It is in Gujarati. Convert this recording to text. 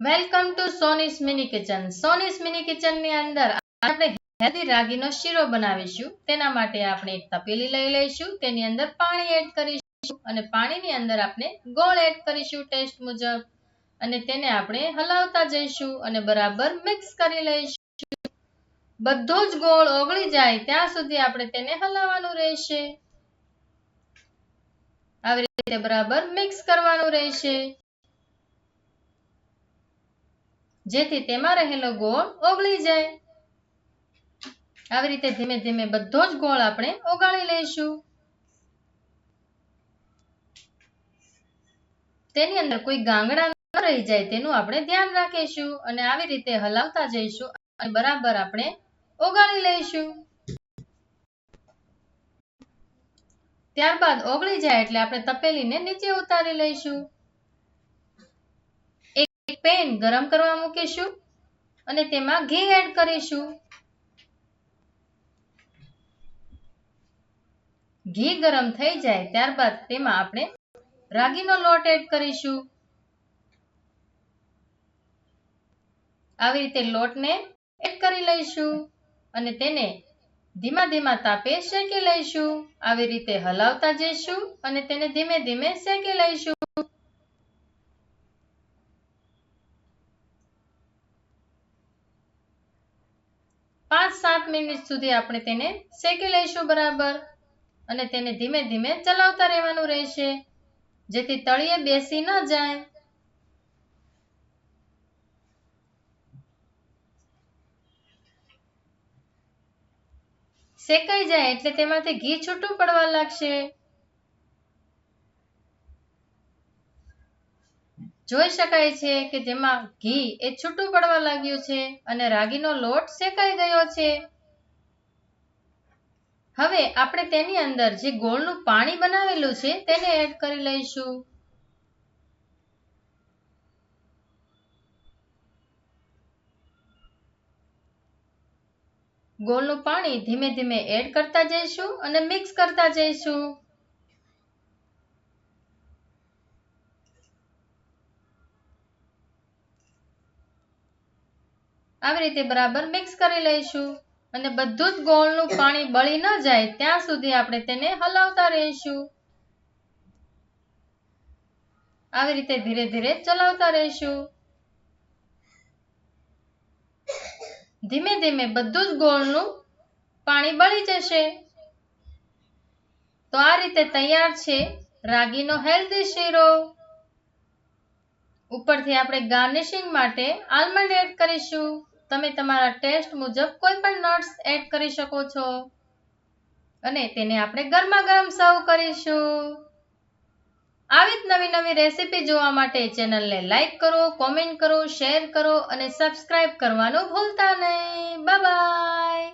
Welcome to Soni's mini kitchen Soni's mini કિચનની અંદર આપણે હેલ્ધી રાગીનો શીરો બનાવીશું. તેના માટે આપણે એક તપેલી લઈ લઈશું. તેની અંદર પાણી એડ કરીશું અને પાણીની અંદર આપણે ગોળ એડ કરીશું ટેસ્ટ મુજબ. અને તેને આપણે હલાવતા જઈશું અને બરાબર મિક્સ કરી લઈશું. બધો જ ગોળ ઓગળી જાય ત્યાં સુધી આપણે તેને હલાવવાનું રહેશે. આવી રીતે બરાબર મિક્સ કરવાનું રહેશે. જેથી તેમાં રહેલો ગોળ ઓગળી જાય. આવી રીતે ધીમે ધીમે બધો જ ગોળ આપણે ઓગાળી લઈશું. તેની અંદર કોઈ ગાંગડા ન રહી જાય તેનું આપણે ધ્યાન રાખીશું અને આવી રીતે હલાવતા જઈશું અને બરાબર આપણે ઓગાળી લઈશું. ત્યારબાદ ઓગળી જાય એટલે આપણે તપેલીને નીચે ઉતારી લઈશું. એક પેન ગરમ કરવા મૂકીશું અને તેમાં ઘી એડ કરીશું. ઘી ગરમ થઈ જાય ત્યારબાદ તેમાં આપણે રાગીનો લોટ એડ કરીશું. આવી રીતે લોટને એડ કરી લઈશું અને તેને ધીમા ધીમા તાપે શેકી લઈશું. આવી રીતે હલાવતા જઈશું અને તેને ધીમે ધીમે શેકી લઈશું. પાંચ સાત મિનિટ સુધી આપણે તેને શેકી લઈશું બરાબર અને તેને ધીમે ધીમે ચલાવતા રહેવાનું રહેશે. જેથી તળિયે બેસી ન જાય. શેકાઈ જાય એટલે તેમાંથી ઘી છૂટું પડવા લાગશે. જોઈ શકાય છે કે જેમાં ઘી એ છૂટું પડવા લાગ્યું છે અને રાગીનો લોટ શેકાઈ ગયો છે. હવે આપણે તેની અંદર જે ગોળનું પાણી બનાવેલું છે તેને એડ કરી લઈશું. ગોળનું પાણી ધીમે ધીમે એડ કરતા જઈશું અને મિક્સ કરતા જઈશું. આવી રીતે બરાબર મિક્સ કરી લઈશું. અને બધું જ ગોળનું પાણી બળી ન જાય ત્યાં સુધી આપણે તેને હલાવતા રહીશું. આવી રીતે ધીરે ધીરે ચલાવતા રહીશું. ધીમે ધીમે બધું જ ગોળનું પાણી બળી જશે. તો આ રીતે તૈયાર છે રાગીનો હેલ્ધી શીરો. ઉપરથી આપણે ગાર્નિશિંગ માટે આલમંડ એડ કરીશું. તમે તમારા ટેસ્ટ મુજબ કોઈ પણ નટ્સ એડ કરી શકો છો. અને તેને આપણે ગરમા ગરમ સર્વ કરીશું. આવી જ નવી નવી રેસીપી જોવા માટે ચેનલને લાઈક કરો, કોમેન્ટ કરો, શેર કરો અને સબસ્ક્રાઇબ કરવાનું ભૂલતા નહીં. બાય.